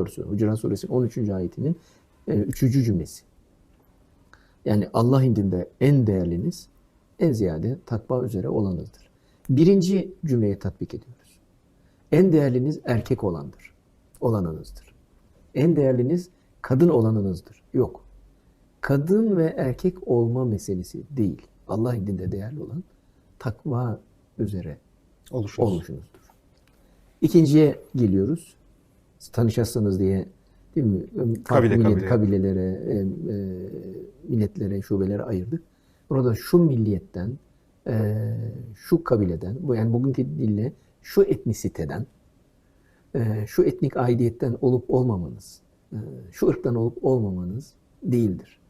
doğrusu Hucurat Suresinin 13. ayetinin 3. cümlesi. Yani Allah indinde en değerliniz en ziyade takva üzere olanınızdır. Birinci cümleye tatbik ediyoruz. En değerliniz erkek olandır. Olanınızdır. En değerliniz kadın olanınızdır. Yok. Kadın ve erkek olma meselesi değil. Allah indinde değerli olan takva üzere Oluşunuz. olmuşsunuzdur. İkinciye geliyoruz. Tanışasınız diye değil mi? Farklı Kabile, millet, kabile. kabilelere, e, e, milletlere, şubelere ayırdık. Burada şu milliyetten, e, şu kabileden, bu yani bugünkü dille şu etnisiteden, e, şu etnik aidiyetten olup olmamanız, e, şu ırktan olup olmamanız değildir.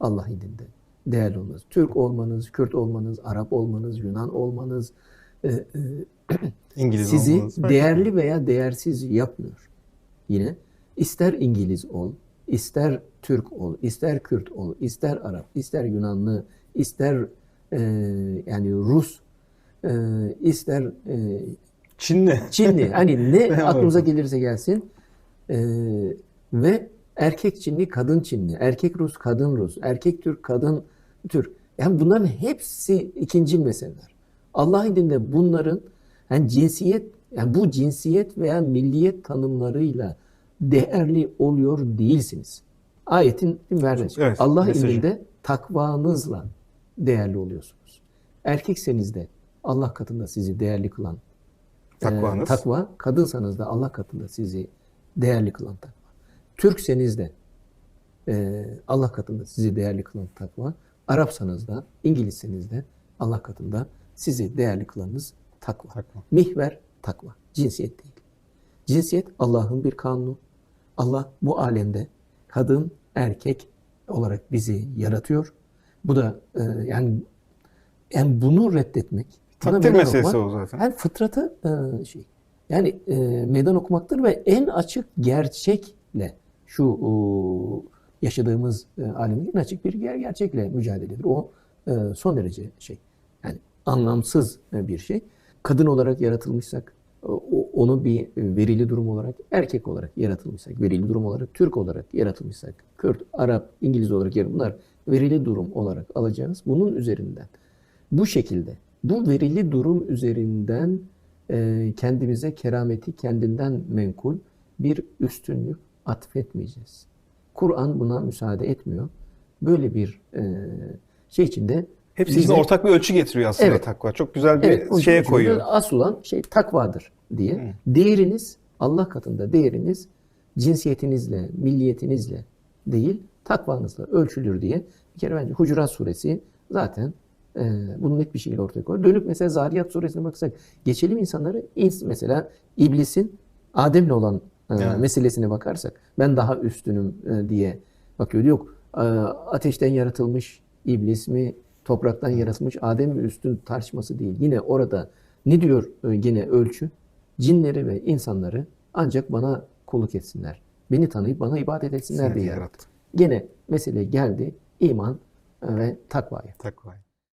Allah indinde değerli olmanız. Türk olmanız, Kürt olmanız, Arap olmanız, Yunan olmanız, e, e, İngiliz sizi olmanız. değerli veya değersiz yapmıyor. Yine ister İngiliz ol, ister Türk ol, ister Kürt ol, ister Arap, ister Yunanlı, ister e, yani Rus, e, ister e, Çinli. Çinli. Hani ne aklımıza gelirse gelsin. E, ve erkek Çinli, kadın Çinli, erkek Rus, kadın Rus, erkek Türk, kadın Türk. Yani bunların hepsi ikinci meseleler. Allah indinde bunların yani cinsiyet yani bu cinsiyet veya milliyet tanımlarıyla değerli oluyor değilsiniz. Ayetin vermesi. Evet, Allah mesajı. indinde takvanızla değerli oluyorsunuz. Erkekseniz de Allah katında sizi değerli kılan e, Takvanız. takva, kadınsanız da Allah katında sizi değerli kılan takva. Türkseniz de e, Allah katında sizi değerli kılan takva. Arapsanız da, İngilizseniz de Allah katında sizi değerli kılanınız takva. Takva. Mihver takva. Cinsiyet değil. Cinsiyet Allah'ın bir kanunu. Allah bu alemde kadın, erkek olarak bizi yaratıyor. Bu da e, yani yani bunu reddetmek, Takdir meselesi okumak, o zaten. yani fıtratı e, şey. Yani e, meydan okumaktır ve en açık gerçekle şu o, yaşadığımız e, alemin en açık bir ger gerçekle mücadeledir. O e, son derece şey. Yani anlamsız e, bir şey. Kadın olarak yaratılmışsak, onu bir verili durum olarak, erkek olarak yaratılmışsak, verili durum olarak, Türk olarak yaratılmışsak, Kürt, Arap, İngiliz olarak yaratılmışsak, bunlar verili durum olarak alacağız. Bunun üzerinden bu şekilde, bu verili durum üzerinden e, kendimize kerameti kendinden menkul bir üstünlük atfetmeyeceğiz. Kur'an buna müsaade etmiyor. Böyle bir e, şey içinde Hepsi için ortak bir ölçü getiriyor aslında Evet. takva. Çok güzel bir Evet, şeye koyuyor. Asıl olan şey takvadır diye. Değeriniz Allah katında değeriniz cinsiyetinizle, milliyetinizle değil takvanızla ölçülür diye bir kere bence Hucurat suresi zaten e, bunu net bir şekilde ortaya koyuyor. Dönüp mesela Zariyat suresine baksak geçelim insanları ins mesela iblisin Adem'le olan e, Evet. meselesine bakarsak ben daha üstünüm e, diye bakıyor. Yok e, ateşten yaratılmış iblis mi topraktan yaratılmış Adem mi üstün tartışması değil. Yine orada ne diyor e, yine ölçü? Cinleri ve insanları ancak bana kulluk etsinler. Beni tanıyıp bana ibadet etsinler Seni diye yarattı. Gene mesele geldi iman e, ve takvaya. Takvayı.